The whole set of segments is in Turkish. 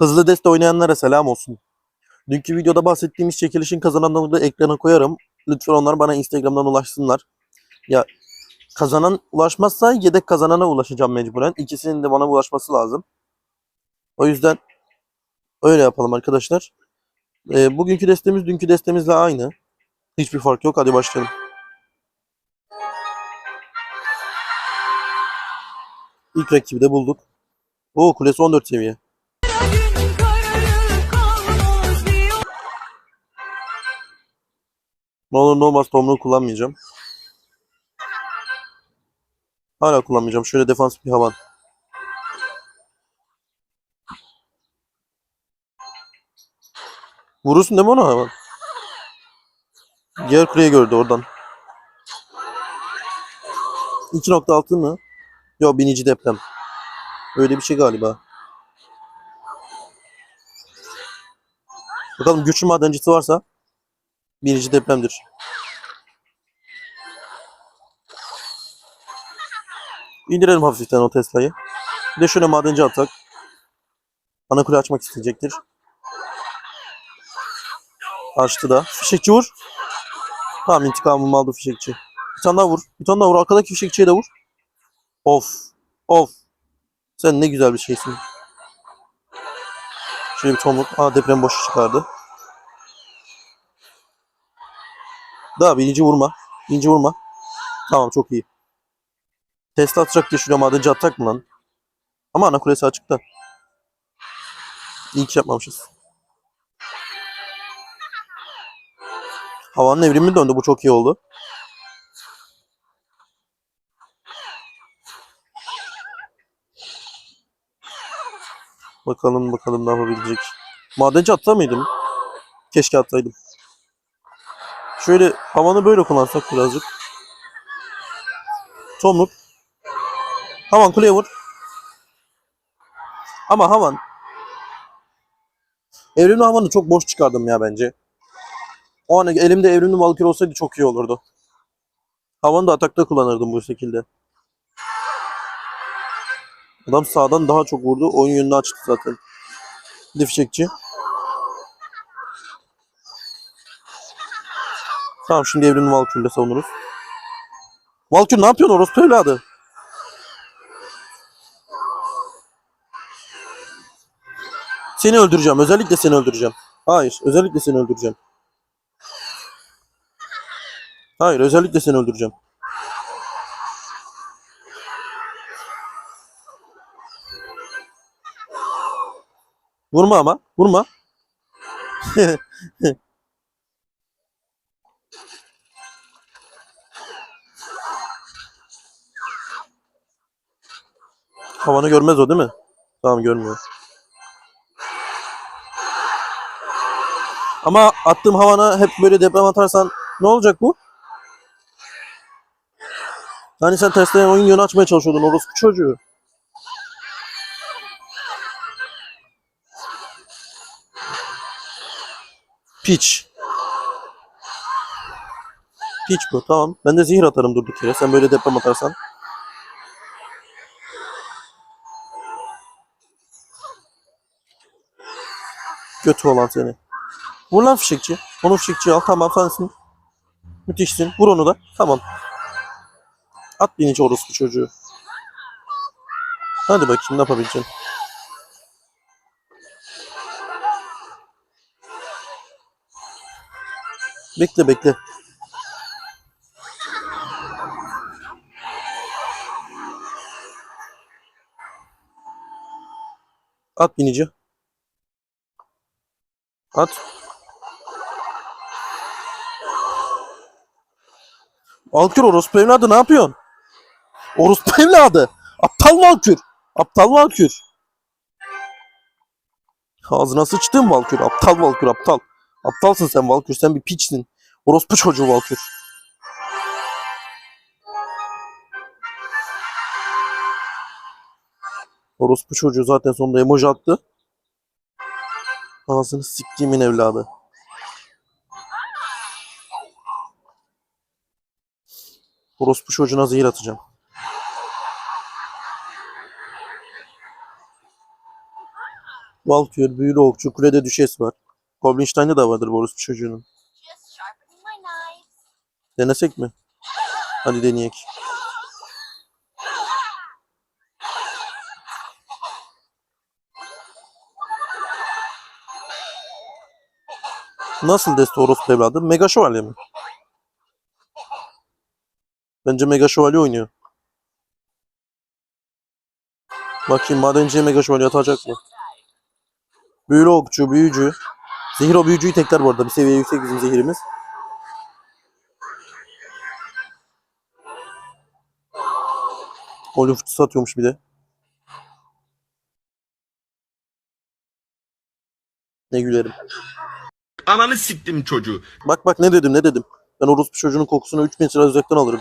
Hızlı deste oynayanlara selam olsun. Dünkü videoda bahsettiğimiz çekilişin kazananlarını da ekrana koyarım. Lütfen onlar bana Instagram'dan ulaşsınlar. Ya kazanan ulaşmazsa yedek kazanana ulaşacağım mecburen. İkisinin de bana ulaşması lazım. O yüzden öyle yapalım arkadaşlar. Ee, bugünkü destemiz dünkü destemizle aynı. Hiçbir fark yok. Hadi başlayalım. İlk rakibi de bulduk. Oo kulesi 14 seviye. Ne olur ne olmaz Tomruğu kullanmayacağım. Hala kullanmayacağım. Şöyle defans bir havan. Vurursun değil mi ona havan? Diğer kuleyi gördü oradan. 2.6 mı? Yok binici deprem. Öyle bir şey galiba. Bakalım güçlü madencisi varsa binici depremdir. İndirelim hafiften o Tesla'yı. Bir de şöyle madenci atsak. Ana kule açmak isteyecektir. Açtı da. Fişekçi vur. Tamam intikamımı aldı fişekçi. Bir tane daha vur. Bir tane daha vur. Arkadaki fişekçiye de vur. Of. Of. Sen ne güzel bir şeysin. Şöyle bir tomruk. Aa deprem boş çıkardı. Daha birinci vurma. Birinci vurma. Tamam çok iyi. Tesla atacak diye şuraya madenci atacak mı lan? Ama ana kulesi açıkta. İyi ki yapmamışız. Havanın evrimi döndü. Bu çok iyi oldu. Bakalım bakalım ne yapabilecek. Madenci atsa mıydım? Keşke atsaydım. Şöyle havanı böyle kullansak birazcık. Tomruk. Havan kuleye vur. Ama Havan Evrimli Havan'ı çok boş çıkardım ya bence. O an elimde evrimli Valkyrie olsaydı çok iyi olurdu. Havanı da atakta kullanırdım bu şekilde. Adam sağdan daha çok vurdu. Oyun yönünü açtı zaten. Difşekçi. Tamam şimdi evrimli Valkyrie'yle savunuruz. Valkyrie ne yapıyorsun orospu evladı? Seni öldüreceğim. Özellikle seni öldüreceğim. Hayır. Özellikle seni öldüreceğim. Hayır. Özellikle seni öldüreceğim. Vurma ama. Vurma. Havanı görmez o değil mi? Tamam görmüyor. Ama attığım havana hep böyle deprem atarsan ne olacak bu? Hani sen Tesla'ya oyun yönü açmaya çalışıyordun orospu çocuğu. Piç. Piç bu tamam. Ben de zehir atarım durduk yere. Sen böyle deprem atarsan. Götü olan seni. Vur lan fişekçi. Onu fişekçi al. Tamam sensin. Müthişsin. Vur onu da. Tamam. At binici orospu çocuğu. Hadi bakayım ne yapabileceksin. Bekle bekle. At binici. At. Valkür orospu evladı ne yapıyorsun? Orospu evladı. Aptal Valkür. Aptal Valkür. Ağzına sıçtın Valkür. Aptal Valkür aptal. Aptalsın sen Valkür. Sen bir piçsin. Orospu çocuğu Valkür. Orospu çocuğu zaten sonunda emoji attı. Ağzını siktiğimin evladı. Orospu çocuğuna zehir atacağım. Valkyr, Büyülü Okçu, Kulede Düşes var. Goblinstein'de de vardır çocuğunun. Sharpening my knife. Denesek mi? Hadi deneyek. Nasıl deste orospu evladı? Mega Şövalye mi? Bence Mega Şövalye oynuyor. Bakayım madenciye Mega Şövalye atacak mı? Büyülü okçu, büyücü. Zehir o büyücüyü tekler bu arada. Bir seviye yüksek bizim zehirimiz. Golün fıçısı bir de. Ne gülerim. Ananı siktim çocuğu. Bak bak ne dedim ne dedim. Ben orospu çocuğunun kokusunu 3000 lira uzaktan alırım.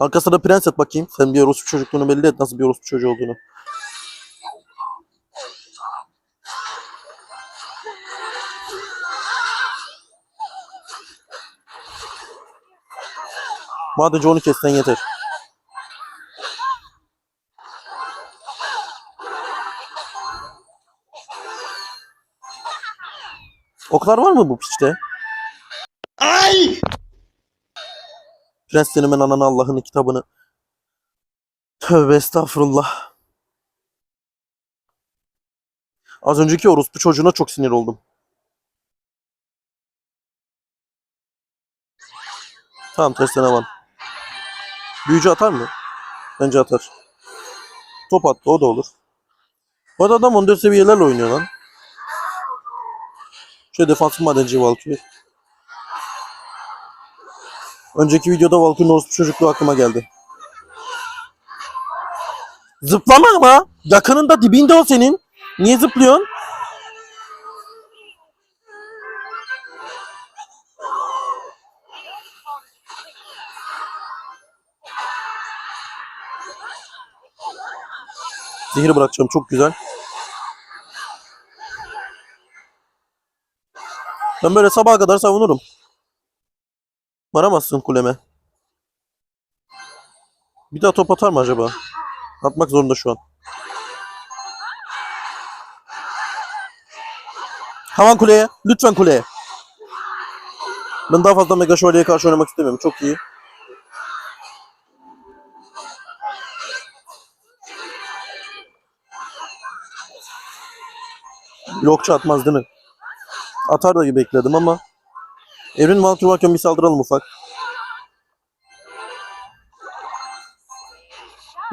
Arkasına prens et bakayım. Sen bir orospu çocukluğunu belli et nasıl bir orospu çocuğu olduğunu. Madenci onu kessen yeter. Oklar var mı bu piçte? Ay! Prens senin ananı Allah'ın kitabını. Tövbe estağfurullah. Az önceki orospu çocuğuna çok sinir oldum. Tamam tersten aman. Büyücü atar mı? Bence atar. Top attı o da olur. Bu adam 14 seviyelerle oynuyor lan. Şöyle defansif madenci Valkyrie. Önceki videoda Valkyrie'nin orospu çocukluğu aklıma geldi. Zıplama ama. Yakınında dibinde o senin. Niye zıplıyorsun? Zehri bırakacağım çok güzel. Ben böyle sabaha kadar savunurum. Varamazsın kuleme. Bir daha top atar mı acaba? Atmak zorunda şu an. Havan kuleye. Lütfen kuleye. Ben daha fazla Mega Şövalye'ye karşı oynamak istemiyorum. Çok iyi. Blokçu atmaz değil mi? Atar da bekledim ama Evren Valkyrie varken bir saldıralım ufak.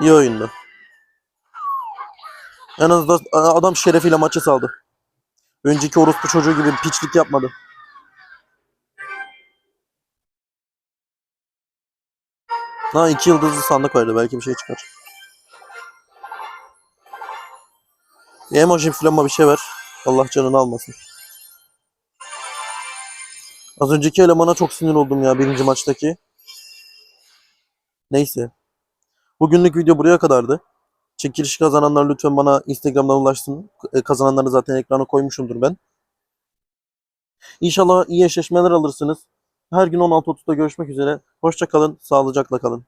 İyi oyundu. En azından adam şerefiyle maçı saldı. Önceki orospu çocuğu gibi piçlik yapmadı. Ha iki yıldızlı sandık vardı belki bir şey çıkar. Bir emoji falan bir şey ver. Allah canını almasın. Az önceki elemana çok sinir oldum ya birinci maçtaki. Neyse. Bugünlük video buraya kadardı. Çekiliş kazananlar lütfen bana Instagram'dan ulaşsın. E, Kazananları zaten ekrana koymuşumdur ben. İnşallah iyi eşleşmeler alırsınız. Her gün 16.30'da görüşmek üzere. Hoşça kalın, sağlıcakla kalın.